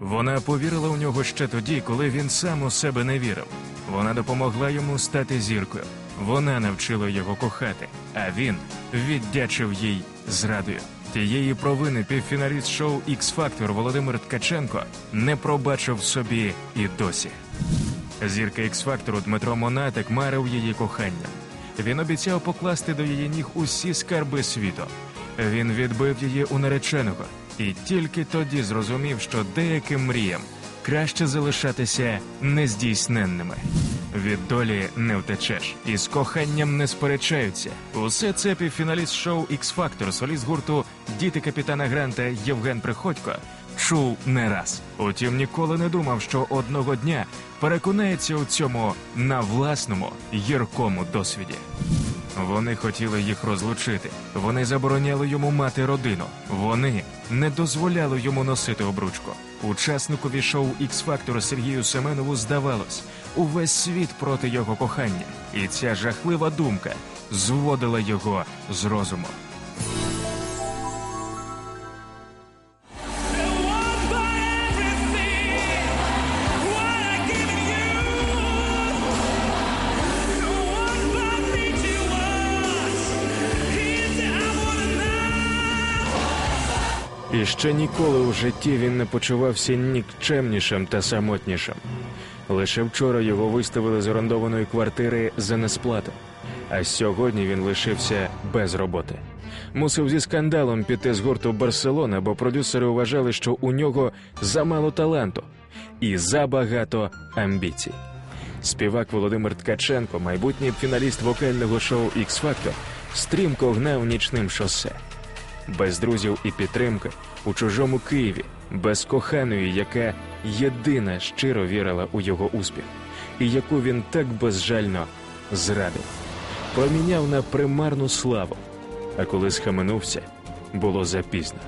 Вона повірила у нього ще тоді, коли він сам у себе не вірив. Вона допомогла йому стати зіркою. Вона навчила його кохати, а він віддячив їй зрадою. Тієї провини півфіналіст шоу X Factor Володимир Ткаченко не пробачив собі і досі. Зірка X Factor Дмитро Монатик марив її коханням. Він обіцяв покласти до її ніг усі скарби світу. Він відбив її у нареченого і тільки тоді зрозумів, що деяким мріям краще залишатися нездійсненними. Від долі не втечеш, і з коханням не сперечаються. Усе це півфіналіст шоу X Factor, соліст гурту Діти капітана Гранта Євген Приходько чув не раз. Утім, ніколи не думав, що одного дня переконається у цьому на власному гіркому досвіді. Вони хотіли їх розлучити. Вони забороняли йому мати родину. Вони не дозволяли йому носити обручку. Учасникові шоу Ікс Фактор Сергію Семенову здавалось увесь світ проти його кохання, і ця жахлива думка зводила його з розуму. Ще ніколи у житті він не почувався нікчемнішим та самотнішим. Лише вчора його виставили з орендованої квартири за несплату, а сьогодні він лишився без роботи. Мусив зі скандалом піти з гурту Барселона, бо продюсери вважали, що у нього замало таланту і забагато амбіцій. Співак Володимир Ткаченко, майбутній фіналіст вокального шоу X Factor, стрімко гнав нічним шосе без друзів і підтримки у чужому Києві, без коханої, яка єдина щиро вірила у його успіх, і яку він так безжально зрадив, проміняв на примарну славу. А коли схаменувся, було запізно.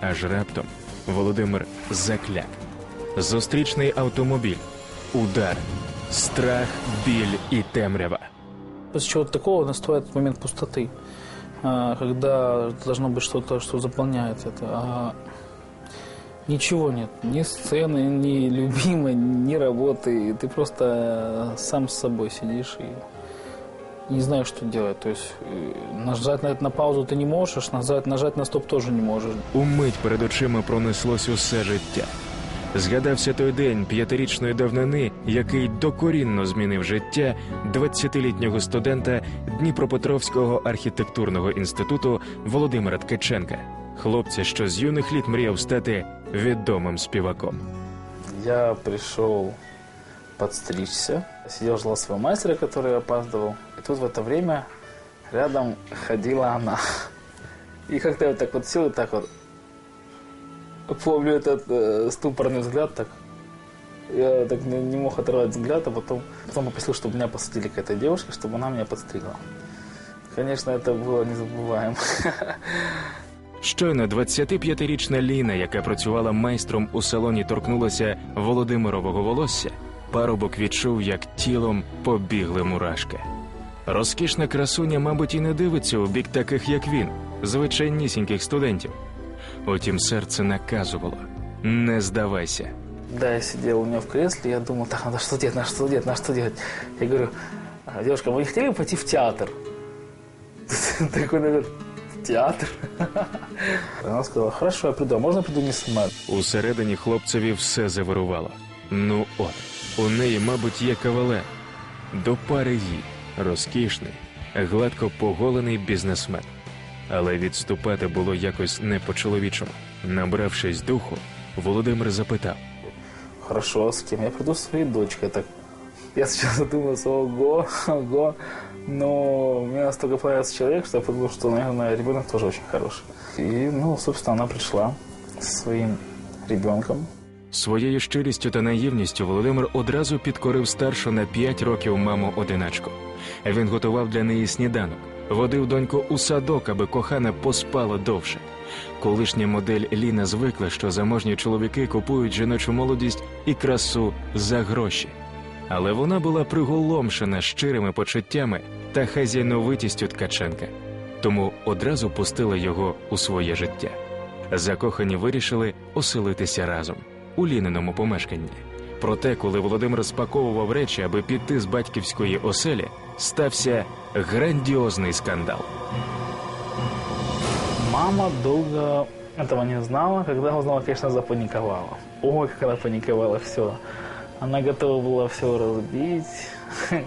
Аж раптом Володимир закляк. Зустрічний автомобіль, удар, страх, біль і темрява. После чего-то такого наступает момент пустоты, а, когда должно быть что-то, что заполняет это. А ничего нет. Ни сцены, ни любимой, ни работы. Ты просто э, сам с собой сидишь и не знаешь, что делать. То есть э, нажать на это на паузу ты не можешь, нажать, нажать на стоп тоже не можешь. Умить перед очима пронеслось усе життя. Згадався той день п'ятирічної давнини, який докорінно змінив життя 20-літнього студента Дніпропетровського архітектурного інституту Володимира Ткаченка, хлопця, що з юних літ мріяв стати відомим співаком. Я пришел подстричься. Сидел, ждал своего мастера, который опаздывал. И тут в это время рядом ходила она. И как-то я вот так вот сел и так вот помню этот э, ступорный взгляд так. Я так не, не мог оторвать взгляд, а потом, потом попросил, чтобы меня посадили к этой девушке, чтобы она меня подстригла. Конечно, это было незабываемо. Щойно 25-річна Ліна, яка працювала майстром у салоні, торкнулася Володимирового волосся. Парубок відчув, як тілом побігли мурашки. Розкішна красуня, мабуть, і не дивиться у бік таких, як він, звичайнісіньких студентів. Утім, серце наказувало не здавайся. Да, я сидел у нее в кресле, я думал, так, надо что делать, надо что делать, надо что делать. Я говорю, «А, девушка, вы не хотели бы пойти в театр? Такой, наверное, в театр? Она сказала, хорошо, я приду, а можно приду не сама? Усередині хлопцеві все завирувало. Ну от, у неї, мабуть, є кавалер. До пари їй розкішний, гладко поголений бізнесмен. Але відступати було якось не по-чоловічому. Набравшись духу, Володимир запитав: Хорошо, с кем? Я приду со своей дочкой. Так, я сейчас задумался, ого, ого. Но мне настолько понравился человек, что я подумал, что, наверное, ребенок тоже очень хороший. И, ну, собственно, она пришла со своим ребенком. своєю щирістю та наївністю Володимир одразу підкорив старшу на 5 років маму одиначку. Він готував для неї сніданок, водив доньку у садок, аби кохана поспала довше. Колишня модель Ліна звикла, що заможні чоловіки купують жіночу молодість і красу за гроші. Але вона була приголомшена щирими почуттями та хазяйновитістю Ткаченка, тому одразу пустила його у своє життя. Закохані вирішили оселитися разом. у ліненому помешканні. Проте, коли Володимир спаковував речі, аби піти з батьківської оселі, стався грандіозний скандал. Мама довго этого не знала. Когда узнала, конечно, запаниковала. Ой, как она все. Она готова была все разбить,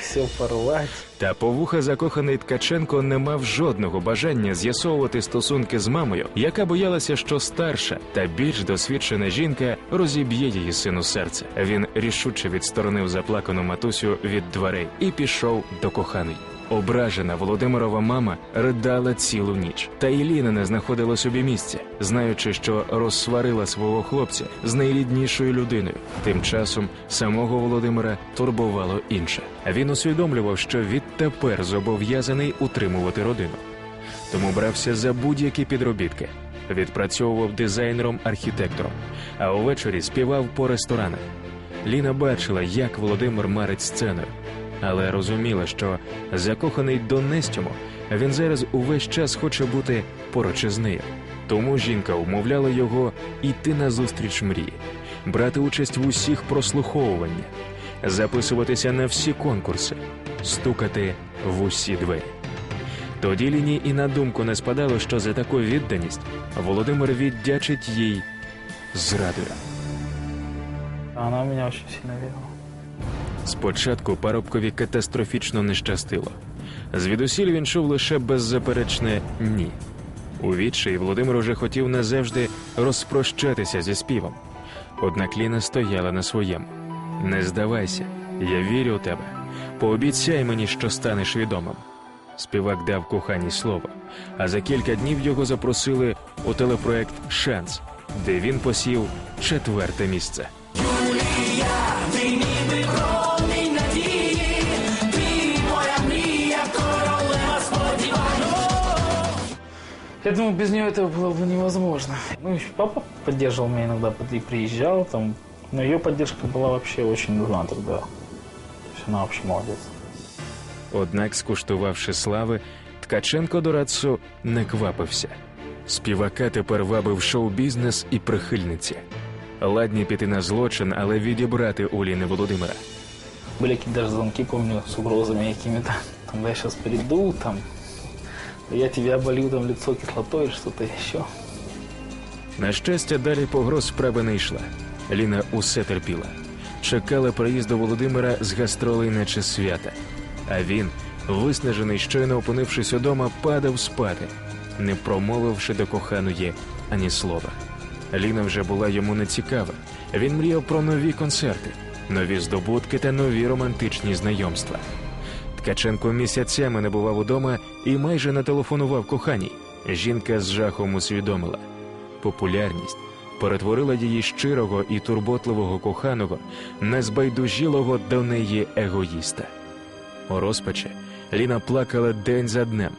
все порвать. Та повуха закоханий Ткаченко не мав жодного бажання з'ясовувати стосунки з мамою, яка боялася, що старша та більш досвідчена жінка розіб'є її сину серце. Він рішуче відсторонив заплакану матусю від дверей і пішов до коханої. Ображена Володимирова мама ридала цілу ніч, та і Ліна не знаходила собі місця, знаючи, що розсварила свого хлопця з найріднішою людиною. Тим часом самого Володимира турбувало інше. Він усвідомлював, що відтепер зобов'язаний утримувати родину. Тому брався за будь-які підробітки. Відпрацьовував дизайнером-архітектором, а увечері співав по ресторанах. Ліна бачила, як Володимир марить сценою, але розуміла, що закоханий до Нестюму, він зараз увесь час хоче бути поруч із нею. Тому жінка умовляла його йти на зустріч мрії, брати участь в усіх прослуховуваннях, записуватися на всі конкурси, стукати в усі двері. Тоді Ліні і на думку не спадало, що за таку відданість Володимир віддячить їй зрадою. Она в меня очень сильно верила. Спочатку парубкові катастрофічно не щастило. Звідусіль він чув лише беззаперечне ні. У відчаї Володимир уже хотів назавжди розпрощатися зі співом. Однак Ліна стояла на своєму. Не здавайся, я вірю у тебе. Пообіцяй мені, що станеш відомим. Співак дав коханій слово, а за кілька днів його запросили у телепроект Шанс, де він посів четверте місце. Я думаю, без нее это было бы невозможно. Ну, еще папа поддерживал меня иногда, и приезжал там. Но ее поддержка была вообще очень нужна тогда. То есть она вообще молодец. Однак, скуштувавши слави, Ткаченко до Рацу не квапився. Співака тепер вабив шоу-бізнес і прихильниці. Ладні піти на злочин, але відібрати у Ліни Володимира. Были какие-то даже звонки, помню, с угрозами какими-то. Там, да я сейчас приду, там, я тебе оболью там лицо кислотой или что-то еще. На щастя, далі погроз справи не йшла. Ліна усе терпіла. Чекала приїзду Володимира з гастролей наче свята. А він, виснажений, щойно опинившись удома, падав спати, не промовивши до коханої ані слова. Ліна вже була йому не цікава. Він мріяв про нові концерти, нові здобутки та нові романтичні знайомства. Ткаченко місяцями не бував удома і майже не телефонував коханій. Жінка з жахом усвідомила. Популярність перетворила її щирого і турботливого коханого на збайдужілого до неї егоїста. У розпачі Ліна плакала день за днем,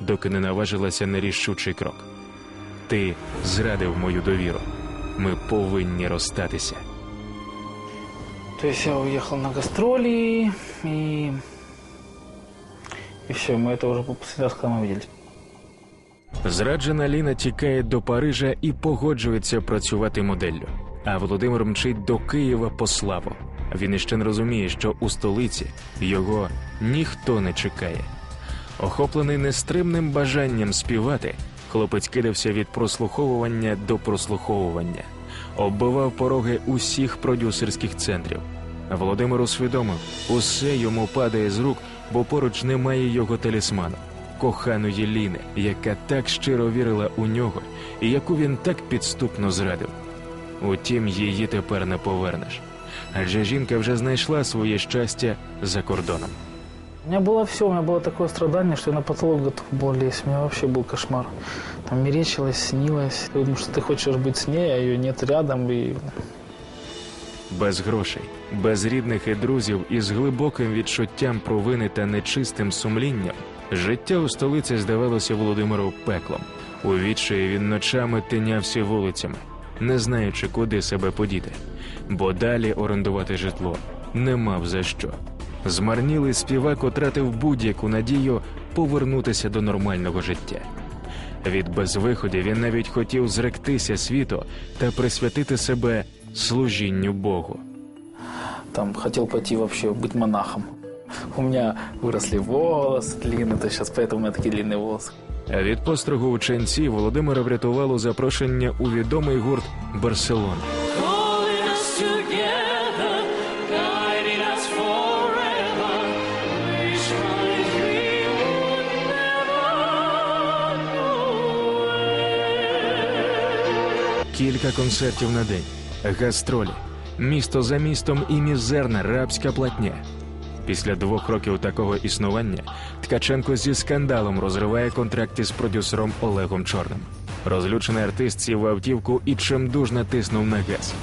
доки не наважилася на рішучий крок. Ти зрадив мою довіру. Ми повинні розстатися. То есть я уехал на гастроли, и... И все, мы это уже после раз, когда мы виделись. Зраджена Ліна тікає до Парижа і погоджується працювати моделлю. А Володимир мчить до Києва по славу. Він іще не розуміє, що у столиці його ніхто не чекає. Охоплений нестримним бажанням співати, хлопець кидався від прослуховування до прослуховування, оббивав пороги усіх продюсерських центрів. Володимир усвідомив, усе йому падає з рук, бо поруч немає його талісману, коханої Ліни, яка так щиро вірила у нього і яку він так підступно зрадив. Утім, її тепер не повернеш. Адже жінка вже знайшла своє щастя за кордоном. У меня было все, у меня было такое страдание, что я на потолок готов был лезть. У меня вообще был кошмар. Там мерещилось, снилось. Я думаю, что ты хочешь быть с ней, а ее нет рядом. И Без грошей, без рідних і друзів і з глибоким відчуттям провини та нечистим сумлінням, життя у столиці здавалося Володимиру пеклом. У відчаї він ночами тинявся вулицями, не знаючи, куди себе подіти, бо далі орендувати житло не мав за що. Змарнілий співак отратив будь-яку надію повернутися до нормального життя. Від безвиході він навіть хотів зректися світу та присвятити себе служінню Богу. Там хотел пойти вообще быть монахом. У меня выросли волосы длинные, то сейчас поэтому у меня такие длинные волосы. А від постригу у ченці Володимира врятувало запрошення у відомий гурт Барселона. Holding us together, guiding us forever. We strive, we would never know. Кілька концертів на день, гастролі, місто за містом і мізерна рабська платня. Після двох років такого існування Ткаченко зі скандалом розриває контракт із продюсером Олегом Чорним. Розлючений артист сів в автівку і чимдуж натиснув на газ.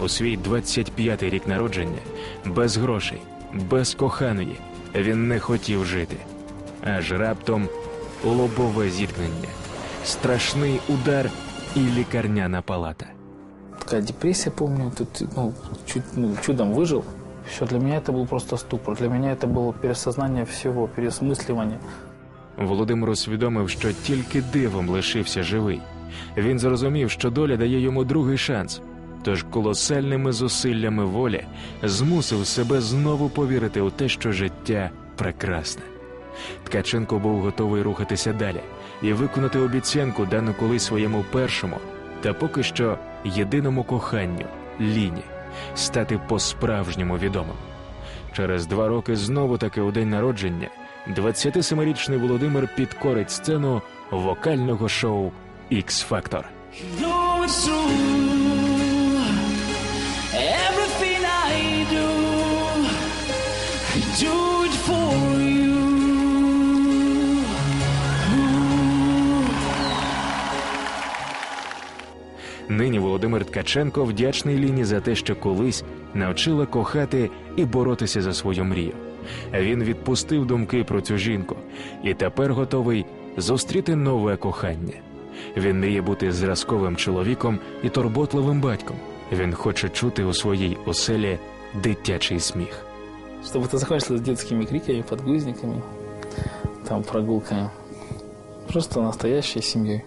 У свій 25-й рік народження, без грошей, без коханої, він не хотів жити. Аж раптом лобове зіткнення, страшний удар і лікарняна палата Такая депрессия, помню, тут ну, чуть, ну, чудом выжил. Все, для меня это был просто ступор. Для меня это было пересознание всего, переосмысливание. Володимир усвідомив, що тільки дивом лишився живий. Він зрозумів, що доля дає йому другий шанс. Тож колосальними зусиллями волі змусив себе знову повірити у те, що життя прекрасне. Ткаченко був готовий рухатися далі і виконати обіцянку, дану колись своєму першому та поки що єдиному коханню Ліні, стати по-справжньому відомим. Через два роки знову таки у день народження 27-річний Володимир підкорить сцену вокального шоу X Володимир Ткаченко вдячний Ліні за те, що колись навчила кохати і боротися за свою мрію. Він відпустив думки про цю жінку і тепер готовий зустріти нове кохання. Він мріє бути зразковим чоловіком і турботливим батьком. Він хоче чути у своїй оселі дитячий сміх. Чтобы это закончилось детскими криками, подгузниками, там прогулками. Просто настоящей семьей.